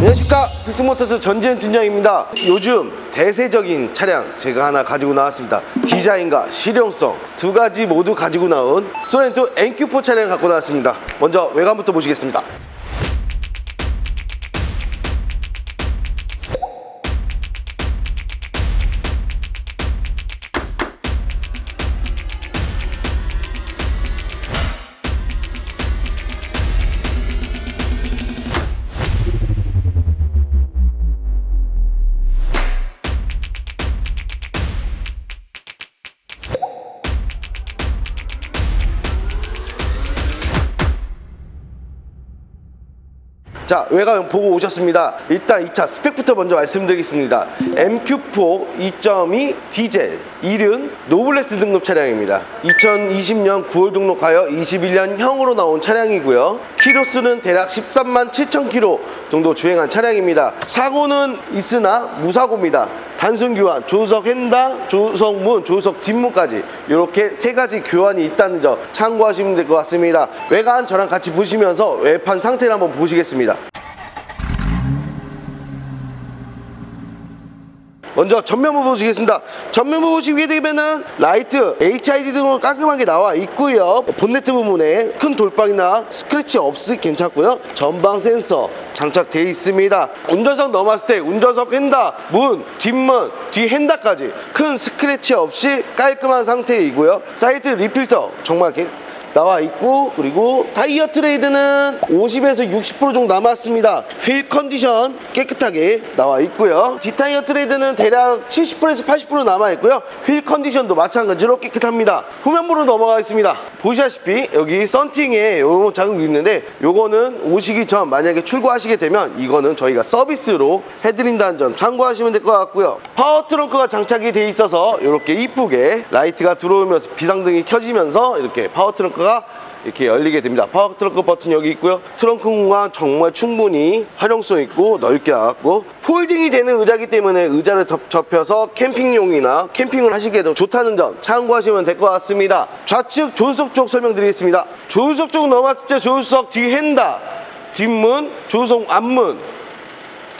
안녕하십니까. 필승모터스 전지현 팀장입니다. 요즘 대세적인 차량 제가 하나 가지고 나왔습니다. 디자인과 실용성 두 가지 모두 가지고 나온 소렌토 NQ4 차량을 갖고 나왔습니다. 먼저 외관부터 보시겠습니다 자 외관 보고 오셨습니다. 일단 이 차 스펙부터 먼저 말씀드리겠습니다. MQ4 2.2 디젤 1은 노블레스 등급 차량입니다 2020년 9월 등록하여 21년형으로 나온 차량이고요 키로수는 대략 13만 7천 킬로 정도 주행한 차량입니다 사고는 있으나 무사고입니다 단순 교환, 조수석 휀다, 조수석 문, 조수석 뒷문까지 이렇게 세 가지 교환이 있다는 점 참고하시면 될 것 같습니다. 외관 저랑 같이 보시면서 외판 상태를 한번 보시겠습니다. 먼저 전면부 보시겠습니다. 전면부 보시게 되면은 라이트, HID 등으로 깔끔하게 나와 있고요. 본네트 부분에 큰 돌방이나 스크래치 없이 괜찮고요. 전방 센서 장착되어 있습니다. 운전석 넘었을 때 운전석 핸다, 문, 뒷문, 뒤 핸다까지 큰 스크래치 없이 깔끔한 상태이고요. 사이드 리필터 정말 개- 나와 있고 그리고 타이어 트레이드는 50에서 60% 정도 남았습니다. 휠 컨디션 깨끗하게 나와 있고요. 뒷타이어 트레이드는 대략 70%에서 80% 남아 있고요. 휠 컨디션도 마찬가지로 깨끗합니다. 후면부로 넘어가겠습니다. 보시다시피 여기 썬팅에 요런 자국이 있는데 요거는 오시기 전 만약에 출고하시게 되면 이거는 저희가 서비스로 해드린다는 점 참고하시면 될 것 같고요. 파워 트렁크가 장착이 돼 있어서 이렇게 이쁘게 라이트가 들어오면서 비상등이 켜지면서 이렇게 파워 트렁크가 이렇게 열리게 됩니다. 파워 트렁크 버튼 여기 있고요. 트렁크 공간 정말 충분히 활용성 있고 넓게 나왔고 폴딩이 되는 의자기 때문에 의자를 접, 접혀서 캠핑용이나 캠핑을 하시기에도 좋다는 점 참고하시면 될 것 같습니다. 좌측 조수석 쪽 설명드리겠습니다. 조수석 쪽 넘어왔을 때 조수석 뒤 핸다, 뒷문, 조수석 앞문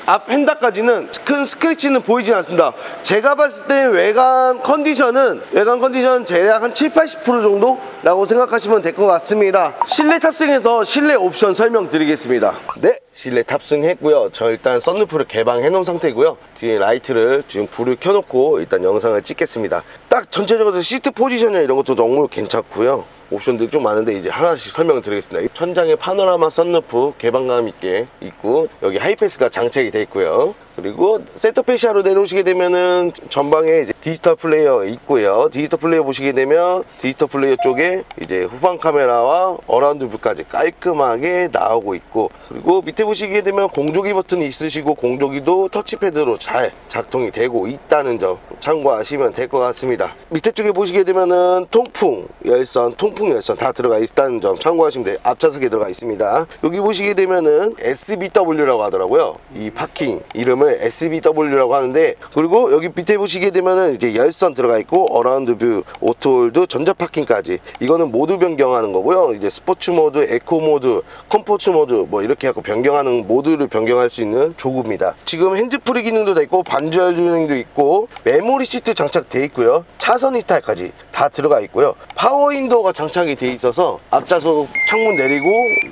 앞 핸다까지는 큰 스크래치는 보이지 않습니다. 제가 봤을 때 외관 컨디션은 외관 컨디션 대략 한 7, 80% 정도라고 생각하시면 될 것 같습니다. 실내 탑승해서 실내 옵션 설명드리겠습니다. 네, 실내 탑승했고요. 저 일단 썬루프를 개방해 놓은 상태고요. 뒤에 라이트를 지금 불을 켜놓고 일단 영상을 찍겠습니다. 딱 전체적으로 시트 포지션이나 이런 것도 너무 괜찮고요. 옵션들이 좀 많은데 이제 하나씩 설명을 드리겠습니다. 천장에 파노라마 썬루프 개방감 있게 있고 여기 하이패스가 장착이 돼 있고요. 그리고 세터페시아로 내려오시게 되면은 전방에 이제 디지털 플레이어 있고요. 디지털 플레이어 보시게 되면 디지털 플레이어 쪽에 이제 후방 카메라와 어라운드 뷰까지 깔끔하게 나오고 있고 그리고 밑에 보시게 되면 공조기 버튼이 있으시고 공조기도 터치패드로 잘 작동이 되고 있다는 점 참고하시면 될 것 같습니다. 밑에 쪽에 보시게 되면은 통풍 열선, 통풍 열선 다 들어가 있다는 점 참고하시면 돼요. 앞좌석에 들어가 있습니다. 여기 보시게 되면은 SBW라고 하더라고요. 이 파킹 이름을 SBW라고 하는데 그리고 여기 밑에 보시게 되면은 이제 열선 들어가 있고 어라운드 뷰, 오토홀드, 전자 파킹까지 이거는 모드 변경하는 거고요. 이제 스포츠 모드, 에코 모드, 컴포츠 모드 뭐 이렇게 하고 변경하는 모드를 변경할 수 있는 조구입니다. 지금 핸즈프리 기능도 다 있고 반주열 기능도 있고 메모리 시트 장착돼 있고요. 차선 이탈까지 다 들어가 있고요. 파워 윈도우가 장착이 돼 있어서 앞좌석 창문 내리고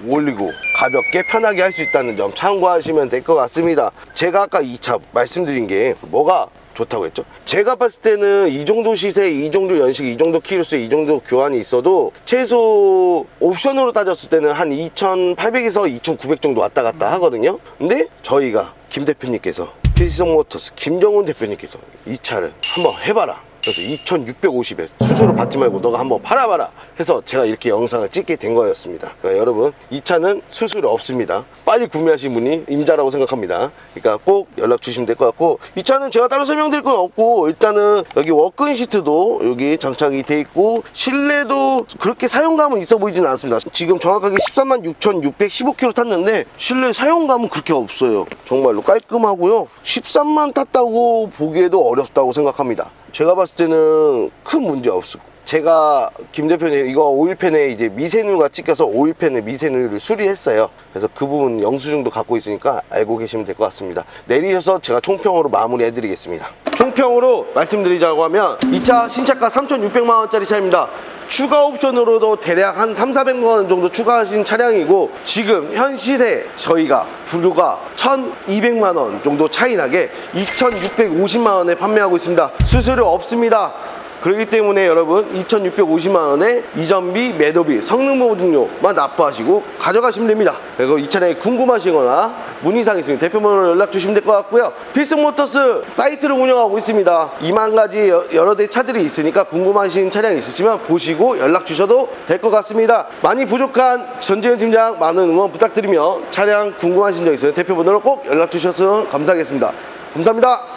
올리고 가볍게 편하게 할 수 있다는 점 참고하시면 될 것 같습니다. 제가 아까 이차 말씀드린 게 뭐가 좋다고 했죠. 제가 봤을 때는 이 정도 시세, 이 정도 연식, 이 정도 키로수, 이 정도 교환이 있어도 최소 옵션으로 따졌을 때는 한 2,800에서 2,900 정도 왔다 갔다 하거든요. 근데 저희가 김 대표님께서 필성 모터스 김정훈 대표님께서 이 차를 한번 해봐라. 그래서 2,650에 수수료 받지 말고 너가 한번 팔아봐라 해서 제가 이렇게 영상을 찍게 된 거였습니다. 그러니까 여러분 이 차는 수수료 없습니다. 빨리 구매하신 분이 임자라고 생각합니다. 그러니까 꼭 연락 주시면 될 것 같고 이 차는 제가 따로 설명드릴 건 없고 일단은 여기 워크인 시트도 여기 장착이 돼 있고 실내도 그렇게 사용감은 있어 보이지는 않습니다. 지금 정확하게 13만 6,615km 탔는데 실내 사용감은 그렇게 없어요. 정말로 깔끔하고요. 13만 탔다고 보기에도 어렵다고 생각합니다. 제가 봤을 때는 큰 문제 없, 제가 김 대표님 이거 오일팬에 이제 미세누가 찍혀서 오일팬에 미세누를 수리했어요. 그래서 그 부분 영수증도 갖고 있으니까 알고 계시면 될 것 같습니다. 내리셔서 제가 총평으로 마무리해 드리겠습니다. 총평으로 말씀드리자고 하면 이 차 신차가 3,600만 원짜리 차입니다. 추가 옵션으로도 대략 한 3, 400만 원 정도 추가하신 차량이고 지금 현 시세 저희가 불료가 1,200만 원 정도 차이 나게 2,650만 원에 판매하고 있습니다. 수수료 없습니다. 그렇기 때문에 여러분 2,650만 원에 이전비, 매도비, 성능 보증료만 납부하시고 가져가시면 됩니다. 그리고 이 차량이 궁금하시거나 문의사항 있으면 대표번호로 연락 주시면 될 것 같고요. 필승모터스 사이트를 운영하고 있습니다. 2만 가지 여- 여러 대 차들이 있으니까 궁금하신 차량이 있으시면 보시고 연락 주셔도 될 것 같습니다. 많이 부족한 전재현 팀장 많은 응원 부탁드리며 차량 궁금하신 점 있으면 대표번호로 꼭 연락 주셔서 감사하겠습니다. 감사합니다.